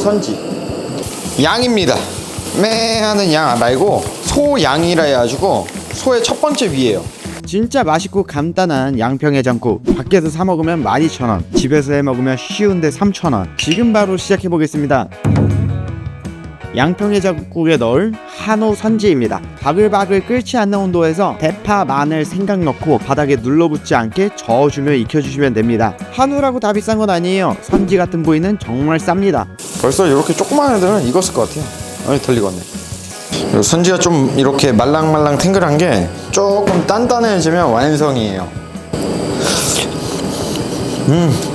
선지. 양입니다. 매 하는 양 말고 소양이라 해가지고 소의 첫 번째 위에요. 진짜 맛있고 간단한 양평해장국. 밖에서 사 먹으면 12,000원 집에서 해 먹으면 쉬운데 3,000원. 지금 바로 시작해 보겠습니다 양평해장국에 넣을 한우 선지입니다. 바글바글 끓지 않는 온도에서 대파, 마늘, 생강 넣고 바닥에 눌러붙지 않게 저어주며 익혀주시면 됩니다. 한우라고 다 비싼 건 아니에요. 선지 같은 부위는 정말 쌉니다. 벌써 이렇게 조그만 애들은 익었을 것 같아요. 아니 덜 익었네. 선지가 좀 이렇게 말랑말랑 탱글한 게 조금 단단해지면 완성이에요. 음.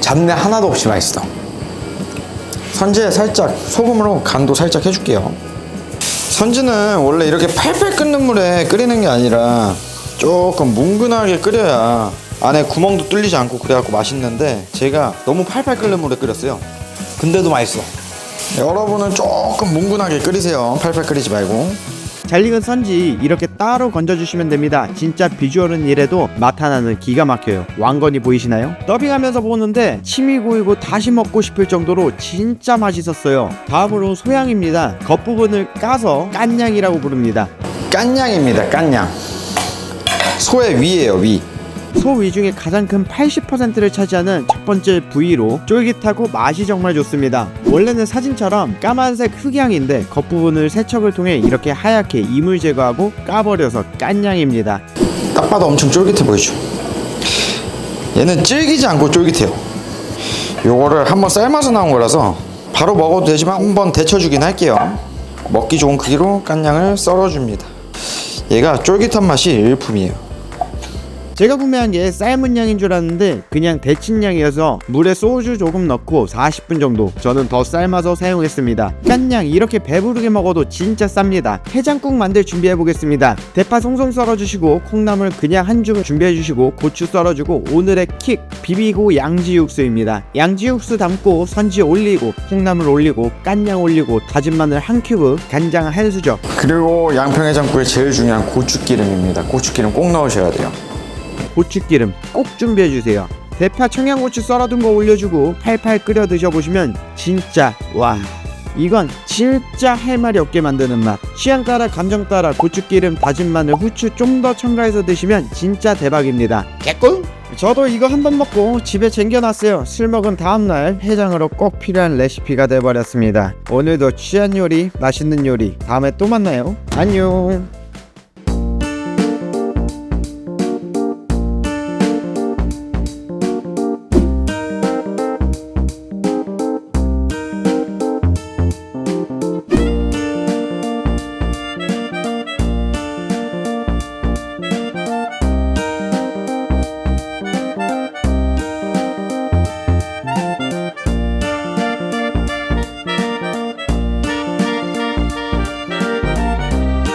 잡내 하나도 없이 맛있어 선지에 살짝 소금으로 간도 살짝 해줄게요. 선지는 원래 이렇게 팔팔 끓는 물에 끓이는 게 아니라 조금 뭉근하게 끓여야 안에 구멍도 뚫리지 않고 그래갖고 맛있는데 제가 너무 팔팔 끓는 물에 끓였어요. 근데도 맛있어. 여러분은 조금 뭉근하게 끓이세요. 팔팔 끓이지 말고 잘 익은 선지 이렇게 따로 건져주시면 됩니다. 진짜 비주얼은 이래도 맛 하나는 기가 막혀요. 왕건이 보이시나요? 더빙하면서 보는데 침이 고이고 다시 먹고 싶을 정도로 진짜 맛있었어요. 다음으로 소양입니다. 겉부분을 까서 깐냥이라고 부릅니다. 깐냥입니다 깐냥 소의 위예요 위 소 위 중에 가장 큰 80%를 차지하는 첫 번째 부위로 쫄깃하고 맛이 정말 좋습니다. 원래는 사진처럼 까만색 흑양인데 겉부분을 세척을 통해 이렇게 하얗게 이물 제거하고 까버려서 깐냥입니다. 딱 봐도 엄청 쫄깃해 보이죠? 얘는 질기지 않고 쫄깃해요. 요거를 한번 삶아서 나온 거라서 바로 먹어도 되지만 한번 데쳐주긴 할게요. 먹기 좋은 크기로 깐냥을 썰어줍니다. 얘가 쫄깃한 맛이 일품이에요 제가 구매한 게 삶은 양인 줄 알았는데 그냥 데친 양이어서 물에 소주 조금 넣고 40분 정도 저는 더 삶아서 사용했습니다. 깐양 이렇게 배부르게 먹어도 진짜 쌉니다. 해장국 만들 준비해 보겠습니다. 대파 송송 썰어주시고 콩나물 그냥 한 줌 준비해 주시고 고추 썰어주고 오늘의 킥 비비고 양지 육수입니다. 양지 육수 담고 선지 올리고 콩나물 올리고 깐양 올리고 다진 마늘 한 큐브 간장 한 수저. 그리고 양평해장국의 제일 중요한 고추기름입니다. 고추기름 꼭 넣으셔야 돼요 고추기름 꼭 준비해 주세요. 대파 청양고추 썰어둔 거 올려주고 팔팔 끓여 드셔보시면 진짜 와. 이건 진짜 할 말이 없게 만드는 맛. 취향 따라 감정 따라 고추기름 다진 마늘 후추 좀 더 첨가해서 드시면 진짜 대박입니다. 개꿀? 저도 이거 한 번 먹고 집에 챙겨놨어요. 술 먹은 다음날 해장으로 꼭 필요한 레시피가 돼버렸습니다. 오늘도 취한 요리 맛있는 요리 다음에 또 만나요. 안녕